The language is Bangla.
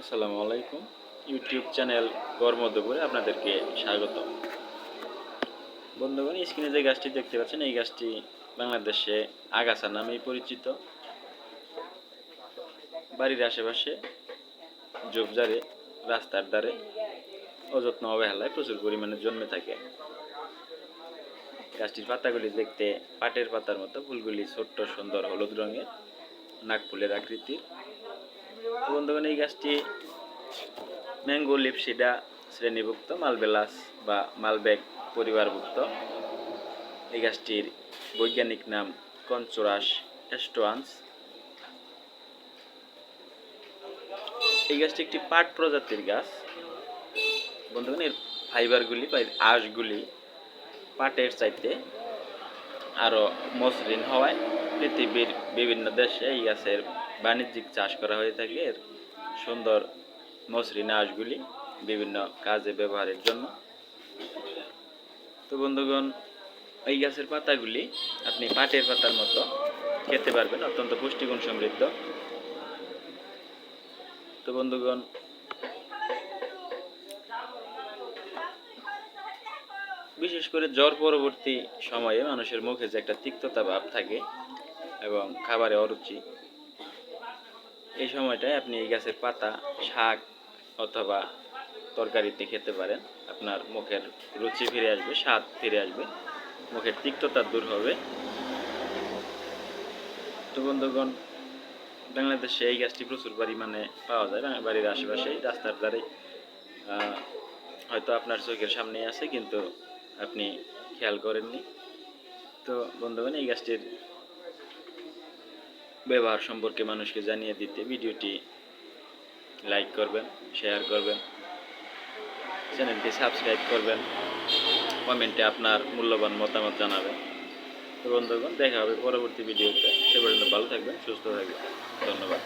আসসালামু আলাইকুম। ইউটিউব চ্যানেল কর্মদপুরে আপনাদেরকে স্বাগত। বন্ধুগণ, স্ক্রিনে যে গাছটি দেখতে পাচ্ছেন, এই গাছটি বাংলাদেশে আগাছা নামেই পরিচিত। বাড়ির আশেপাশে ঝোপঝাড়ে, রাস্তার ধারে অযত্ন অবহেলায় প্রচুর পরিমাণে জন্মে থাকে। গাছটির পাতাগুলি দেখতে পাটের পাতার মতো, ফুলগুলি ছোট্ট সুন্দর হলুদ রঙের, নাক ফুলের আকৃতির। বন্ধুগণ, এই গাছটি ম্যাঙ্গো লিপসিডা শ্রেণীভুক্ত, মালবেলাস বা মালবেগ পরিবারভুক্ত। এই গাছটির বৈজ্ঞানিক নাম কনচোরাস এস্টোয়ান্স এই গাছটি একটি পাট প্রজাতির গাছ। বন্ধুগণ, এর ফাইবারগুলি বা আঁশগুলি পাটের চাইতে আরও মসৃণ হওয়ায় পৃথিবীর বিভিন্ন দেশে এই গাছের বাণিজ্যিক চাষ করা হয়ে থাকে। এর সুন্দর মসৃণ আঁশগুলি বিভিন্ন কাজে ব্যবহারের জন্য। তো বন্ধুগণ, এই গাছের পাতাগুলি আপনি পাটের পাতার মতো খেতে পারবেন, অত্যন্ত পুষ্টিগুণ সমৃদ্ধ। তো বন্ধুগণ, বিশেষ করে জ্বর পরবর্তী সময়ে মানুষের মুখে যে একটা তিক্ততা ভাব থাকে এবং খাবারে অরুচি এই সময়টায় আপনি এই গাছের পাতা, শাক অথবা তরকারিতে খেতে পারেন। আপনার মুখের রুচি ফিরে আসবে, স্বাদ ফিরে আসবে, মুখের তিক্ততা দূর হবে। তো বন্ধুগণ, বাংলাদেশে এই গাছটি প্রচুর পরিমাণে পাওয়া যায়। বাড়ির আশেপাশে রাস্তার ধারে হয়তো আপনার চোখের সামনেই আছে, কিন্তু আপনি খেয়াল করেননি। তো বন্ধুগণ, এই গাছটির ব্যবহার সম্পর্কে মানুষকে জানিয়ে দিতে ভিডিওটি লাইক করবেন, শেয়ার করবেন, চ্যানেলটি সাবস্ক্রাইব করবেন, কমেন্টে আপনার মূল্যবান মতামত জানাবেন। তো বন্ধুগণ, দেখা হবে পরবর্তী ভিডিওতে। সে পর্যন্ত ভালো থাকবেন, সুস্থ থাকবেন। ধন্যবাদ।